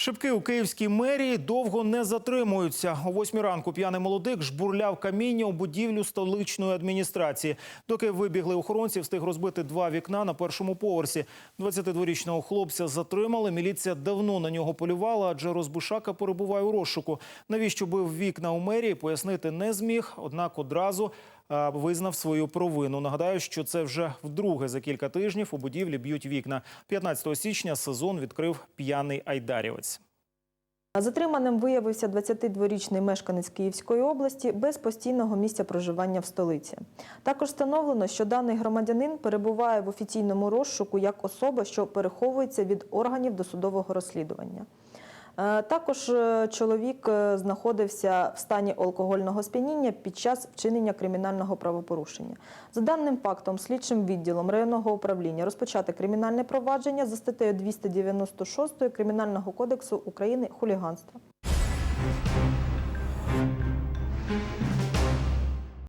Шибки у київській мерії довго не затримуються. О восьмій ранку п'яний молодик жбурляв каміння у будівлю столичної адміністрації. Доки вибігли охоронці, встиг розбити два вікна на першому поверсі. 22-річного хлопця затримали. Міліція давно на нього полювала, адже розбушака перебуває у розшуку. Навіщо бив вікна у мерії, пояснити не зміг. Однак одразу визнав свою провину. Нагадаю, що це вже вдруге за кілька тижнів у будівлі б'ють вікна. 15 січня сезон відкрив п'яний айдарівець. Затриманим виявився 22-річний мешканець Київської області без постійного місця проживання в столиці. Також встановлено, що даний громадянин перебуває в офіційному розшуку як особа, що переховується від органів досудового розслідування. Е, Також е, чоловік е, знаходився в стані алкогольного сп'яніння під час вчинення кримінального правопорушення. За даним фактом, слідчим відділом районного управління розпочати кримінальне провадження за статтею 296 Кримінального кодексу України хуліганство.